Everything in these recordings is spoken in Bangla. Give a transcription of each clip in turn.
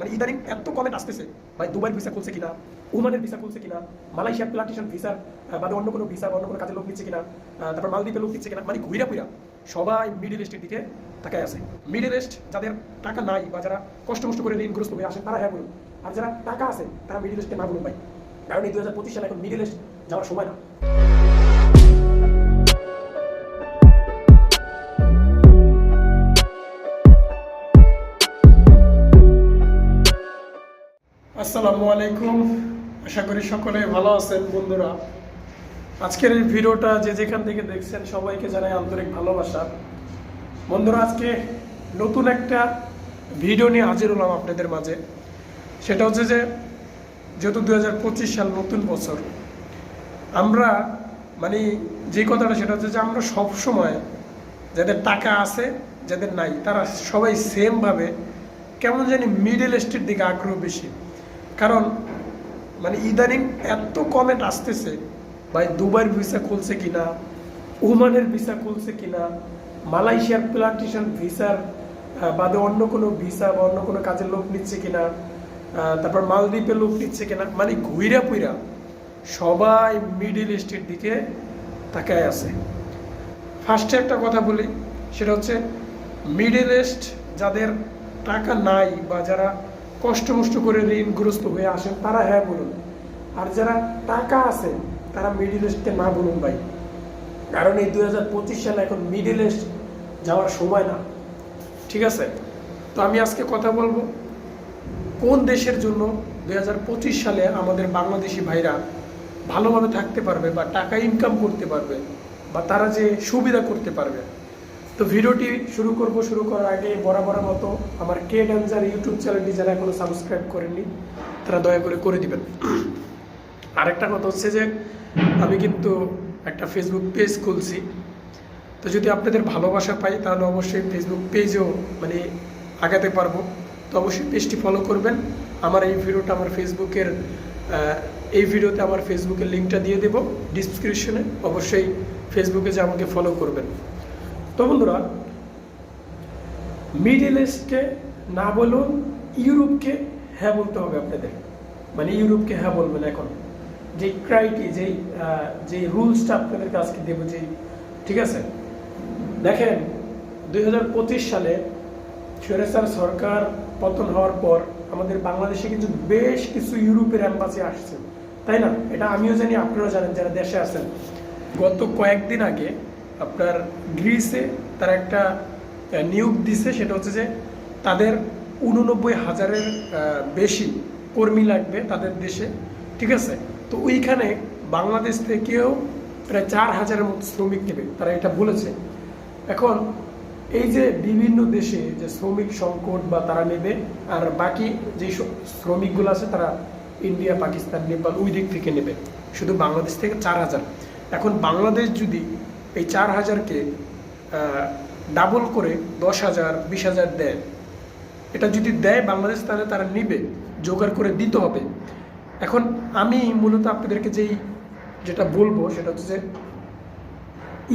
মানে ইদানিং এত কমেন্ট আসতেছে। ভাই, দুবাইয়ের ভিসা খুলছে কিনা? ওমানের ভিসা খুলছে কিনা? মালয়েশিয়ার প্লান্টেশন ভিসা বাদে অন্য কোনো ভিসা বা অন্য কোনো কাজের লোক নিচ্ছে কিনা? তারপর মালদ্বীপের লোক দিচ্ছে কিনা? মানে ঘুরা পুরা সবাই মিডিল ইস্টের দিকে তাকায় আছে। মিডিল ইস্ট যাদের টাকা নাই বা যারা কষ্ট কষ্ট করে ঋণগ্রস্ত হয়ে আসে তারা হ্যাঁ বলুন। আর যারা টাকা আছে, তারা মিডিল ইস্টে না বলুন ভাই। কারণ এই দু হাজার পঁচিশ সালে এখন মিডিল ইস্ট যাওয়ার সময় না। আসসালামু আলাইকুম। আশা করি সকলে ভালো আছেন বন্ধুরা। আজকের এই ভিডিওটা যে যেখান থেকে দেখছেন সবাইকে জানাই আন্তরিক ভালোবাসা। বন্ধুরা, আজকে নতুন একটা ভিডিও নিয়ে হাজির হলাম আপনাদের মাঝে। সেটা হচ্ছে যে, যেহেতু দু হাজার পঁচিশ সাল নতুন বছর, আমরা মানে যে কথাটা সেটা হচ্ছে যে, আমরা সব সময় যাদের টাকা আছে, যাদের নাই, তারা সবাই সেমভাবে কেমন জানি মিডল ইস্টের দিকে আগ্রহ বেশি। কারণ মানে ইদানিং এত কমেন্ট আসতেছে, ভাই দুবাইয়ের ভিসা খুলছে কিনা, ওমানের ভিসা খুলছে কিনা, মালয়েশিয়ার প্লান্টেশন ভিসার বাদে অন্য কোনো ভিসা বা অন্য কোনো কাজের লোক নিচ্ছে কিনা তারপর মালদ্বীপের লোক নিচ্ছে কিনা মানে ঘুইরা পুইরা সবাই মিডিল ইস্টের দিকে তাকায় আছে। ফার্স্টে একটা কথা বলি, সেটা হচ্ছে মিডিল ইস্ট যাদের টাকা নাই বা যারা কষ্ট মষ্ট করে ঋণগ্রস্ত হয়ে আসেন, তারা হ্যাঁ বলুন। আর যারা টাকা আছে, তারা মিডিল ইস্টে না বলুন ভাই। কারণ এই দুই হাজার পঁচিশ সালে এখন মিডিল ইস্ট যাওয়ার সময় না। ঠিক আছে? তো আমি আজকে কথা বলব, কোন দেশের জন্য দুই হাজার পঁচিশ সালে আমাদের বাংলাদেশি ভাইরা ভালোভাবে থাকতে পারবে বা টাকা ইনকাম করতে পারবে বা তারা যে সুবিধা করতে পারবে? তো ভিডিওটি শুরু করব, শুরু করার আগে বরাবর মতো আমার কে ড্যান্সার ইউটিউব চ্যানেলটি যারা এখনও সাবস্ক্রাইব করেননি, তারা দয়া করে করে দিবেন। আরেকটা কথা হচ্ছে যে, আমি কিন্তু একটা ফেসবুক পেজ খুলছি। তো যদি আপনাদের ভালোবাসা পাই, তাহলে অবশ্যই ফেসবুক পেজেও মানে আগাতে পারব। তো অবশ্যই পেজটি ফলো করবেন। আমার এই ভিডিওটা আমার ফেসবুকের এই ভিডিওতে আমার ফেসবুকের লিঙ্কটা দিয়ে দেব। ডিসক্রিপশনে অবশ্যই ফেসবুকে যে আমাকে ফলো করবেন। তো বন্ধুরা মিডিল ইস্টকে না বলুন ইউরোপকে হ্যাঁ বলতে হবে আপনাদের। মানে ইউরোপকে হ্যাঁ বলবেন এখন। যে ক্রাইটি যেই যে রুলসটা আপনাদেরকে আজকে দেবো যে, ঠিক আছে? দেখেন, দুই হাজার পঁচিশ সালে সুরেসার সরকার পতন হওয়ার পর আমাদের বাংলাদেশে কিন্তু বেশ কিছু ইউরোপের অ্যাম্বাসি আসছে। তাই না? এটা আমিও জানি, আপনারাও জানেন, যারা দেশে আছেন। গত কয়েকদিন আগে আপনার গ্রিসে তারা একটা নিয়োগ দিছে, সেটা হচ্ছে যে তাদের উননব্বই হাজারের বেশি কর্মী লাগবে তাদের দেশে, ঠিক আছে? তো ওইখানে বাংলাদেশ থেকেও প্রায় চার হাজারের মতো শ্রমিক নেবে, তারা এটা বলেছে। এখন এই যে বিভিন্ন দেশে যে শ্রমিক সংকট বা তারা নেবে, আর বাকি যে শ্রমিকগুলো আছে তারা ইন্ডিয়া, পাকিস্তান, নেপাল, ওই দিক থেকে নেবে। শুধু বাংলাদেশ থেকে চার হাজার। এখন বাংলাদেশ যদি এই চার হাজারকে ডাবল করে দশ হাজার, বিশ হাজার দেয়। এটা যদি দেয় বাংলাদেশ, তাহলে তারা নিবে, জোগাড় করে দিতে হবে। এখন আমি মূলত আপনাদেরকে যেই যেটা বলব, সেটা হচ্ছে যে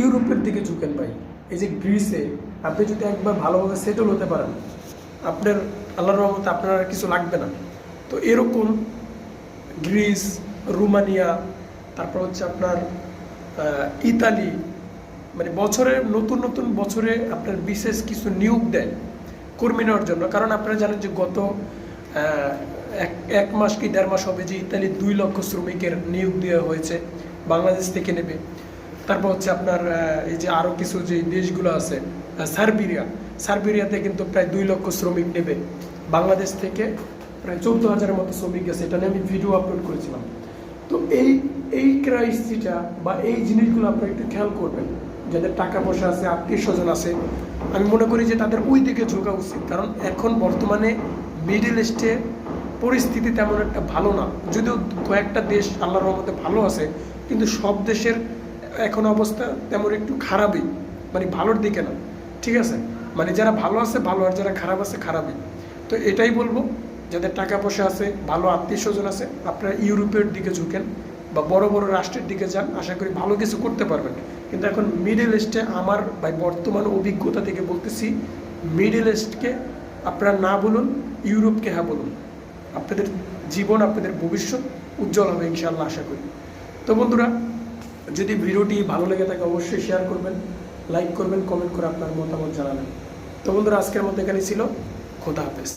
ইউরোপের দিকে ঝুঁকেন ভাই। এই যে গ্রিসে আপনি যদি একবার ভালোভাবে সেটেল হতে পারেন, আপনার আল্লাহর রহমতে আপনার আর কিছু লাগবে না। তো এরকম গ্রিস, রুমানিয়া, তারপর হচ্ছে আপনার ইতালি মানে বছরে, নতুন নতুন বছরে আপনার বিশেষ কিছু নিয়োগ দেয় কর্মী নেওয়ার জন্য। কারণ আপনারা জানেন যে গত এক এক মাস কি দেড় মাস হবে যে ইতালি দুই লক্ষ শ্রমিকের নিয়োগ দেওয়া হয়েছে, বাংলাদেশ থেকে নেবে। তারপর হচ্ছে আপনার এই যে আরও কিছু যে দেশগুলো আছে সার্বিরিয়া সার্বিরিয়াতে কিন্তু প্রায় দুই লক্ষ শ্রমিক নেবে। বাংলাদেশ থেকে প্রায় চৌদ্দ হাজারের মতো শ্রমিক গেছে এটা নিয়ে আমি ভিডিও আপলোড করেছিলাম। তো এই এই ক্রাইসিসটা বা এই জিনিসগুলো আপনারা একটু খেয়াল করবেন। যাদের টাকা পয়সা আছে, আত্মীয় স্বজন আছে, আমি মনে করি যে তাদের ওই দিকে ঝোঁকা উচিত। কারণ এখন বর্তমানে মিডিল ইস্টে পরিস্থিতি তেমন একটা ভালো না। যদিও কয়েকটা দেশ আল্লাহর রহমতে ভালো আছে, কিন্তু সব দেশের এখন অবস্থা তেমন একটু খারাপই মানে ভালোর দিকে না। ঠিক আছে? মানে যারা ভালো আছে, ভালো, আর যারা খারাপ আছে, খারাপই। তো এটাই বলব, যাদের টাকা পয়সা আছে, ভালো, আত্মীয় স্বজন আছে, আপনারা ইউরোপের দিকে ঝুঁকেন বা বড় বড় রাষ্ট্রের দিকে যান, আশা করি ভালো কিছু করতে পারবেন। কিন্তু এখন মিডল ইস্টে আমার ভাই বর্তমান অভিজ্ঞতা থেকে বলতেছি মিডল ইস্টকে আপনারা না বলুন ইউরোপকে হ্যাঁ বলুন। আপনাদের জীবন, আপনাদের ভবিষ্যৎ উজ্জ্বল হবে ইনশাআল্লাহ আশা করি। তো বন্ধুরা, যদি ভিডিওটি ভালো লেগে থাকে অবশ্যই শেয়ার করবেন লাইক করবেন কমেন্ট করে আপনার মতামত জানাবেন। তো বন্ধুরা, আজকের মতো এখানে ছিল। খোদা হাফেজ।